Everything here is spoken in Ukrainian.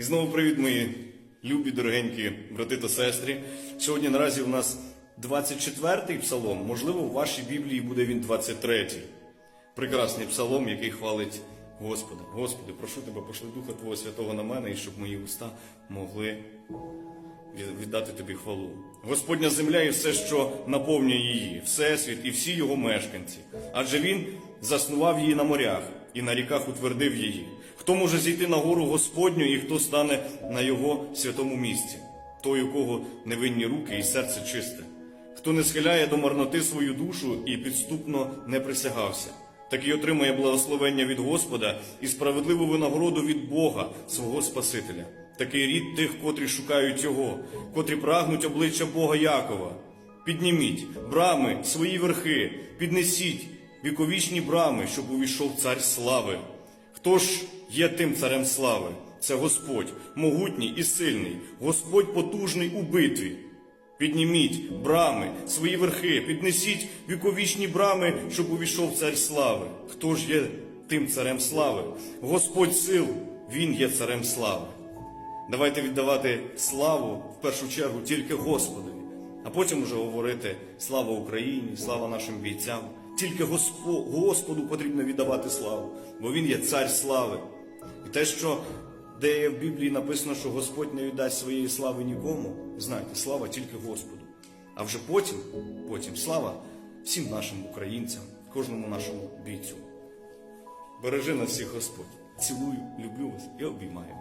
І знову привіт, мої любі, дорогенькі брати та сестри. Сьогодні наразі у нас 24-й псалом, можливо, в вашій Біблії буде він 23-й. Прекрасний псалом, який хвалить Господа. Господи, прошу тебе, пошли Духа Твого Святого на мене, і щоб мої уста могли віддати тобі хвалу. Господня земля і все, що наповнює її, всесвіт і всі його мешканці. Адже він заснував її на морях і на ріках утвердив її. Хто може зійти на гору Господню і хто стане на його святому місці? Той, у кого невинні руки і серце чисте, хто не схиляє до марноти свою душу і підступно не присягався. Такий отримає благословення від Господа і справедливу винагороду від Бога, свого Спасителя. Такий рід тих, котрі шукають Його, котрі прагнуть обличчя Бога Якова. Підніміть брами, свої верхи, піднесіть віковічні брами, щоб увійшов цар слави. Хто ж є тим царем слави? Це Господь, могутній і сильний, Господь потужний у битві. Підніміть брами, свої верхи, піднесіть віковічні брами, щоб увійшов цар слави. Хто ж є тим царем слави? Господь сил, Він є царем слави. Давайте віддавати славу в першу чергу тільки Господові, а потім уже говорити слава Україні, слава нашим бійцям. Тільки Господу, потрібно віддавати славу, бо Він є цар слави. І те, що де в Біблії написано, що Господь не віддасть своєї слави нікому, знайте, слава тільки Господу. А вже потім, потім слава всім нашим українцям, кожному нашому бійцю. Бережи нас всіх Господь. Цілую, люблю вас і обіймаю.